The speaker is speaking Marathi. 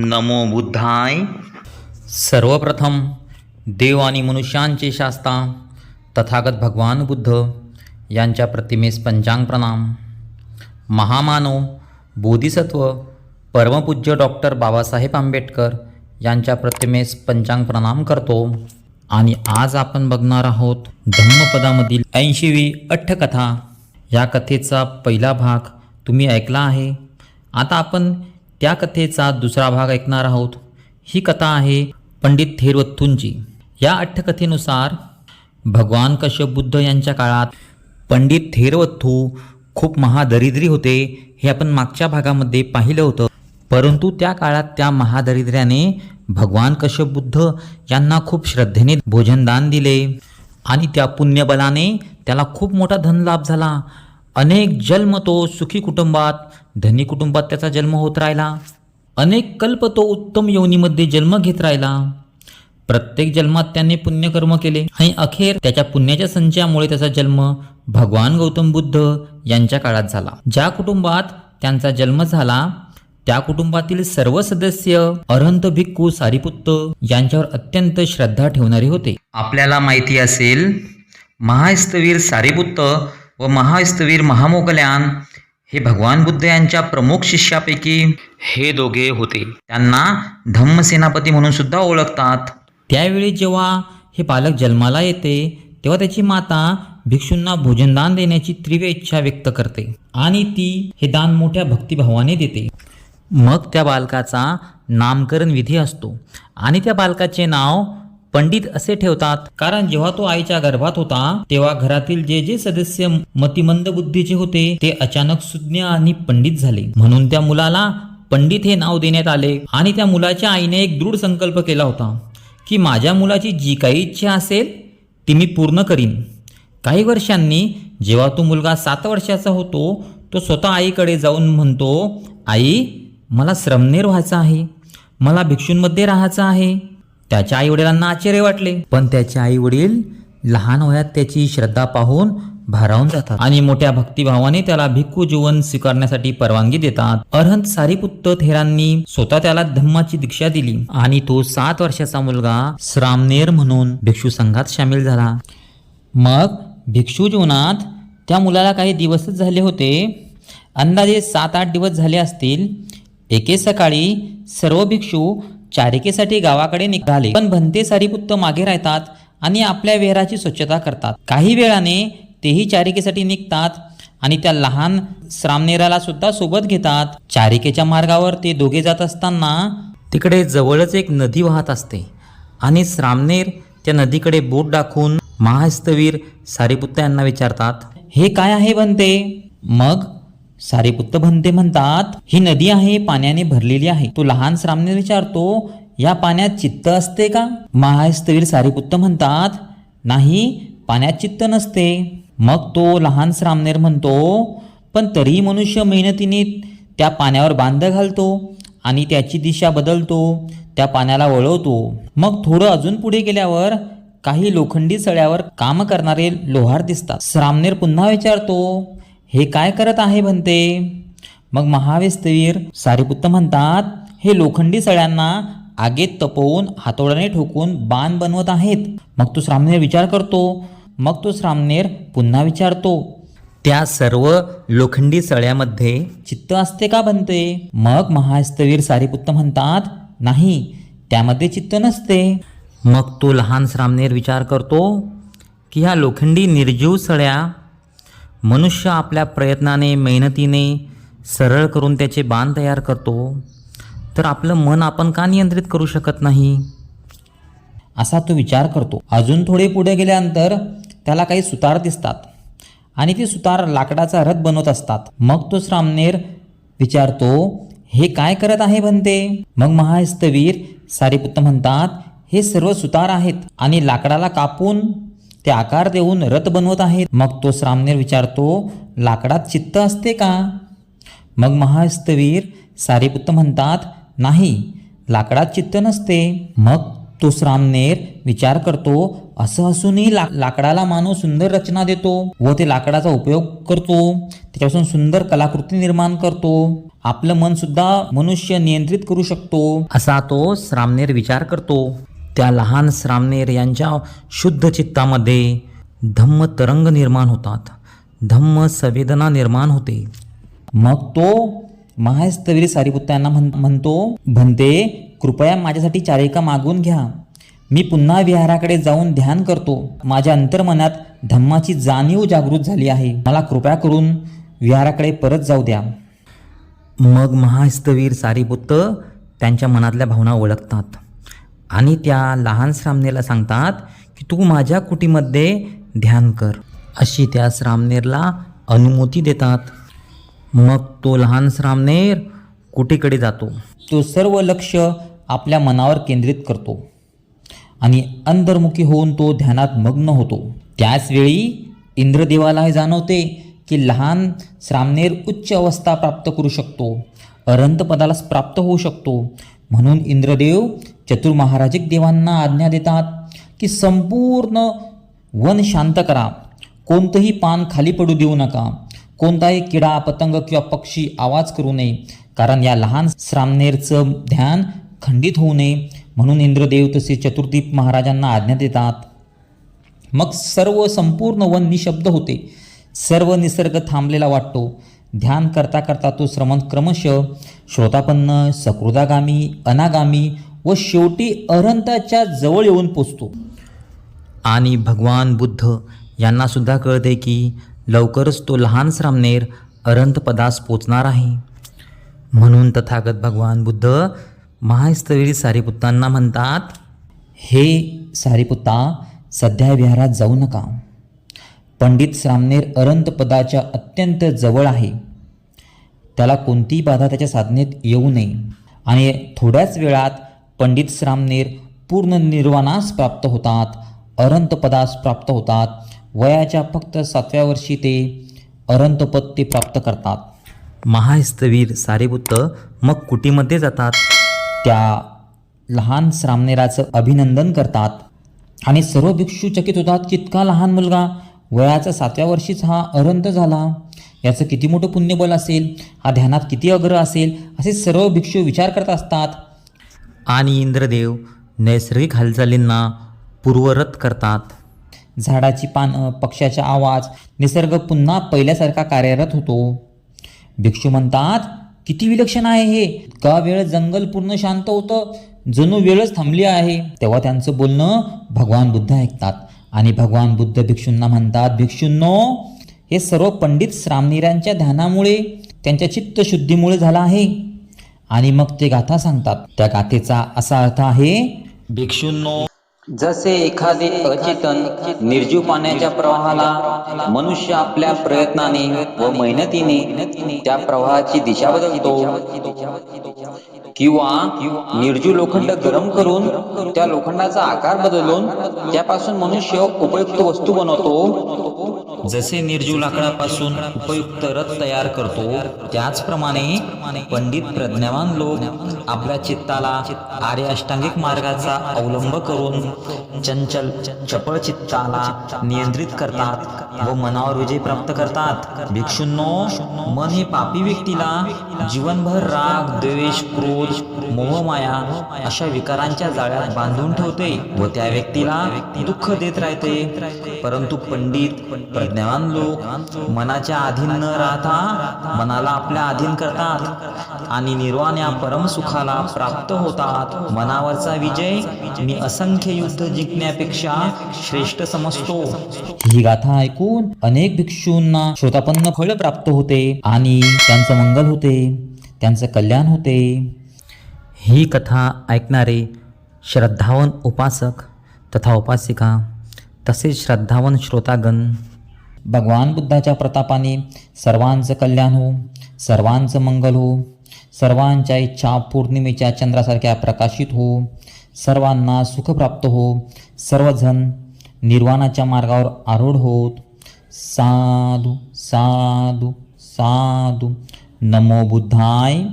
नमो बुद्धाय। सर्वप्रथम देव आणि मनुष्यांचे शास्ता तथागत भगवान बुद्ध यांच्या प्रतिमेस पंचांग प्रणाम। महामानव बोधिसत्व परमपूज्य डॉक्टर बाबासाहेब आंबेडकर यांच्या प्रतिमेस पंचांग प्रणाम करतो। आणि आज आपण बघणार आहोत धम्मपदामधील ऐंशीवी अठ्ठकथा। या कथेचा पहिला भाग तुम्ही ऐकला आहे। आता आपण त्या कथेचा दुसरा भाग ऐकणार आहोत. ही कथा आहे पंडित थेरवत्तूंची या अठ्ठकथेनुसार भगवान कश्यप बुद्ध यांच्या काळात पंडित थेरवत्थू खूप महादरिद्री होते हे आपण मागच्या भागामध्ये पाहिलं होतं. परंतु त्या काळात त्या महादरिद्र्याने भगवान कश्यप बुद्ध यांना खूप श्रद्धेने भोजनदान दिले आणि त्या पुण्यबलाने त्याला खूप मोठा धनलाभ झाला. अनेक जन्म तो सुखी कुटुंबात धनी कुटुंबात त्याचा जन्म होत राहिला. अनेक कल्प तो उत्तम योनीमध्ये जन्म घेत राहिला. प्रत्येक जन्मात त्याने पुण्यकर्म केले. आणि अखेर त्याच्या पुण्याच्या संचयामुळे त्याचा जन्म भगवान गौतम बुद्ध यांच्या काळात झाला. ज्या कुटुंबात त्यांचा जन्म झाला त्या कुटुंबातील सर्व सदस्य अरहंत भिक्खू सारीपुत्त यांच्यावर अत्यंत श्रद्धा ठेवणारे होते. आपल्याला माहिती असेल महास्तवीर सारीपुत्त व महास्तवीर महामोगल्यान हे भगवान बुद्ध यांच्या प्रमुख शिष्यापैकी हे दोघे होते. त्यांना धम्मसेनापती म्हणून सुद्धा ओळखतात. त्यावेळी जेव्हा हे बालक जन्माला येते तेव्हा त्याची माता भिक्षूंना भोजनदान देण्याची तीव्र इच्छा व्यक्त करते आणि ती हे दान मोठ्या भक्तिभावाने देते. मग त्या बालकाचा नामकरण विधी असतो आणि त्या बालकाचे नाव पंडित असे ठेवतात कारण जेव्हा तो आईच्या गर्भात होता तेव्हा घरातील जे जे सदस्य मतिमंद बुद्धीचे होते ते अचानक सुज्ञ आणि पंडित झाले. म्हणून त्या मुलाला पंडित हे नाव देण्यात आले आणि त्या मुलाच्या आईने एक दृढ संकल्प केला होता की माझ्या मुलाची जी काही इच्छा असेल ती मी पूर्ण करीन. काही वर्षांनी जेव्हा तो मुलगा सात वर्षाचा होतो तो स्वतः आईकडे जाऊन म्हणतो आई मला श्रमनेर व्हायचं आहे मला भिक्षूंमध्ये राहायचं आहे त्याच्या आई वडिलांना आश्चर्य वाटले. पण त्याचे आई वडील लहान वयात त्याची श्रद्धा पाहून भारावून जातात. आणि मोठ्या भक्तिभावाने त्याला भिक्खू जीवन स्वीकारण्यासाठी परवानगी देतात. अरहंत सारीपुत्त थेरांनी स्वतः त्याला धम्माची दीक्षा दिली. आणि तो सात वर्षाचा मुलगा श्रामनेर म्हणून भिक्षू संघात सामील झाला. मग भिक्षू जीवनात त्या मुलाला काही दिवसच झाले होते. अंदाजे सात आठ दिवस झाले असतील. एके सकाळी सर्व भिक्षू चारिकेसाठी गावाकडे निघाले पण भंते सारीपुत्त मागे राहतात आणि आपल्या विहाराची स्वच्छता करतात. काही वेळाने तेही चारिकेसाठी निघतात आणि त्या लहान श्रामनेराला सुद्धा सोबत घेतात. चारिकेच्या मार्गावर ते दोघे जात असताना तिकडे जवळच एक नदी वाहत असते आणि श्रामनेर त्या नदीकडे बोट दाखवून महास्तवीर सारीपुत्त यांना विचारतात हे काय आहे बनते मग सारीपुत्त भंते म्हणतात ही नदी आहे पाण्याने भरलेली आहे. तो लहान श्रामने विचारतो या पाण्यात चित्त असते का? महास्तवीर सारीपुत्त म्हणतात नाही पाण्यात चित्त नसते. मग तो लहान श्रामनेर म्हणतो पण तरीही मनुष्य मेहनतीने त्या पाण्यावर बांध घालतो आणि त्याची दिशा बदलतो त्या पाण्याला वळवतो. मग थोडं अजून पुढे गेल्यावर काही लोखंडी सळ्यावर काम करणारे लोहार दिसतात. श्रामनेर पुन्हा विचारतो हे काय करत आहे म्हणते मग महावेस्तवीर सारीपुत्त म्हणतात हे लोखंडी सळ्यांना आगेत तपवून हातोड्याने ठोकून बाण बनवत आहेत. मग तो श्रामनेर विचार करतो. मग तो श्रामनेर पुन्हा विचारतो त्या सर्व लोखंडी सळ्यामध्ये चित्त असते का बनते? मग महास्तवीर सारीपुत्त म्हणतात नाही त्यामध्ये चित्त नसते. मग तो लहान श्रामनेर विचार करतो की ह्या लोखंडी निर्जीव सळ्या मनुष्य आपल्या प्रयत्नाने मेहनतीने सरळ करून त्याचे बाण तयार करतो तर आपलं मन आपण का नियंत्रित करू शकत नाही? असा तो विचार करतो. अजून थोडे पुढे गेल्यानंतर त्याला काही सुतार दिसतात आणि ते सुतार लाकडाचा रथ बनवत असतात. मग तो श्रामनेर विचारतो हे काय करत आहे म्हणते मग महास्तवीर सारीपुत्त म्हणतात हे सर्व सुतार आहेत आणि लाकडाला कापून ते आकार देऊन रथ बनवत आहेत. मग तो श्रामनेर विचारतो लाकडात चित्त असते का? मग महास्तवीर सारीपुत्त म्हणतात नाही लाकडात चित्त नसते. मग तो श्रामनेर विचार करतो असं असूनही ला लाकडाला मानव सुंदर रचना देतो व ते लाकडाचा उपयोग करतो. त्याच्यापासून सुंदर कलाकृती निर्माण करतो. आपलं मन सुद्धा मनुष्य नियंत्रित करू शकतो. असा तो श्रामनेर विचार करतो. त्या लहान श्रामनेर यांच्या शुद्ध चित्तामध्ये धम्म तरंग निर्माण होतात. धम्म संवेदना निर्माण होते. मग तो महास्तवीर सारीपुत्त यांना म्हण म्हणतो म्हणते कृपया माझ्यासाठी चारिका मागून घ्या. मी पुन्हा विहाराकडे जाऊन ध्यान करतो. माझ्या अंतर्मनात धम्माची जाणीव जागृत झाली आहे. मला कृपया करून विहाराकडे परत जाऊ द्या. मग महास्तवीर सारीपुत्त त्यांच्या मनातल्या भावना ओळखतात. आणि त्या लहान श्रामनेरला सांगतात की तू माझ्या कुटीमध्ये ध्यान कर. अशी त्या श्रामनेरला अनुमती देतात. मग तो लहान श्रामनेर कुटीकडे जातो. तो सर्व लक्ष आपल्या मनावर केंद्रित करतो आणि अंतर्मुखी होऊन तो ध्यानात मग्न होतो. त्याचवेळी इंद्रदेवाला हे जाणवते की लहान श्रामनेर उच्च अवस्था प्राप्त करू शकतो. अरंतपदालाच प्राप्त होऊ शकतो. म्हणून इंद्रदेव चतुर्महाराजिक देवांना आज्ञा देतात की संपूर्ण वन शांत करा. कोणतंही पान खाली पडू देऊ नका. कोणताही किडा पतंग किंवा पक्षी आवाज करू नये. कारण या लहान श्रामनेरचं ध्यान खंडित होऊ नये. म्हणून इंद्रदेव तसे चतुर्दीप महाराजांना आज्ञा देतात. मग सर्व संपूर्ण वन निशब्द होते. सर्व निसर्ग थांबलेला वाटतो. ध्यान करता करता तो श्रमण क्रमश श्रोतापन्न सकृदागामी अनागामी व शेवटी अरंताच्या जवळ येऊन पोचतो. आणि भगवान बुद्ध यांनासुद्धा कळते की लवकरच तो लहान श्रामनेर अरंत पदास पोचणार आहे. म्हणून तथागत भगवान बुद्ध महास्तवीर सारीपुत्तांना म्हणतात हे सारीपुत्ता सध्या विहारात जाऊ नका. पंडित श्रामनेर अरंतपदाच्या अत्यंत जवळ आहे. त्याला कोणतीही बाधा त्याच्या साधनेत येऊ नये. आणि थोड्याच वेळात पंडित श्रामनेर पूर्ण निर्वाणास प्राप्त होतात अरंतपदास प्राप्त होतात. वयाच्या फक्त सातव्या वर्षी ते अरंतपद ते प्राप्त करतात. महास्तवीर सारेपुत्त मग कुटीमध्ये जातात. त्या लहान श्रामनेराचं अभिनंदन करतात. आणि सर्व भिक्षू चकित होतात की इतका लहान मुलगा वयाचा सातव्या वर्षीच हा अरंत झाला. याचं किती मोठं पुण्यबल असेल हा ध्यानात किती अग्र असेल असे सर्व भिक्षू विचार करत असतात. आणि इंद्रदेव नैसर्गिक हालचालींना पूर्वरत करतात. झाडाची पानं पक्ष्याचा आवाज निसर्ग पुन्हा पहिल्यासारखा कार्यरत होतो. भिक्षू म्हणतात किती विलक्षण आहे हे. का वेळ जंगल पूर्ण शांत होतं. जणू वेळच थांबली आहे. तेव्हा त्यांचं बोलणं भगवान बुद्ध ऐकतात. आणि भगवान बुद्ध भिक्षूंना म्हणतात भिक्षूंनो हे सर्व पंडित श्रामनीरांच्या ध्यानामुळे त्यांच्या चित्तशुद्धीमुळे झालं आहे. आणि मग ते गाथा सांगतात. त्या गाथेचा असा अर्थ आहे भिक्षूंनो जसे एखादे अचेतन निर्जीव पाण्याच्या प्रवाहाला मनुष्य आपल्या प्रयत्नाने व मेहनतीने त्या प्रवाहाची दिशा बदलतो किंवा निर्जीव लोखंड गरम करून त्या लोखंडाचा आकार बदलून त्यापासून मनुष्य उपयुक्त वस्तू बनवतो. जसे निर्जीव लाकडापासून उपयुक्त रथ तयार करतो त्याचप्रमाणे पंडित प्रज्ञावान लोक आपल्या चित्ताला आर्य अष्टांगिक मार्गाचा अवलंब करून चंचल चपळ चित्ताला नियंत्रित करतात व मनावर विजय प्राप्त करतात. भिक्षूंनो मन हे पापी व्यक्तीला जीवनभर राग द्वेष क्रोध मोहमाया अशा विकारांच्या जाळ्यात बांधून ठेवते व त्या व्यक्तीला दुःख देत राहते. परंतु पंडित प्रज्ञान लोक मनाच्या अधीन न राहता मनाला आपल्या अधीन करतात आणि निर्वाण या परमसुखाला प्राप्त होतात. मनावरचा विजय मी असंख्य संत जिंकण्यापेक्षा श्रेष्ठ समजतो. ही गाथा ऐकून अनेक भिक्षूंना श्रोतापन्न फळ प्राप्त होते आणि त्यांचं मंगल होते त्यांचं कल्याण होते. ही कथा ऐकणारे श्रद्धावन उपासक तथा उपासिका तसेच श्रद्धावन श्रोतागण भगवान बुद्धाच्या प्रतापाने सर्वांचं कल्याण हो सर्वांचं मंगल हो सर्वांच्या इच्छा पौर्णिमेच्या चंद्रासारख्या प्रकाशित हो सर्वांना सुख प्राप्त हो. सर्वजण निर्वाणाच्या मार्गावर आरूढ होत. साधू साधू साधू. नमो बुद्धाय.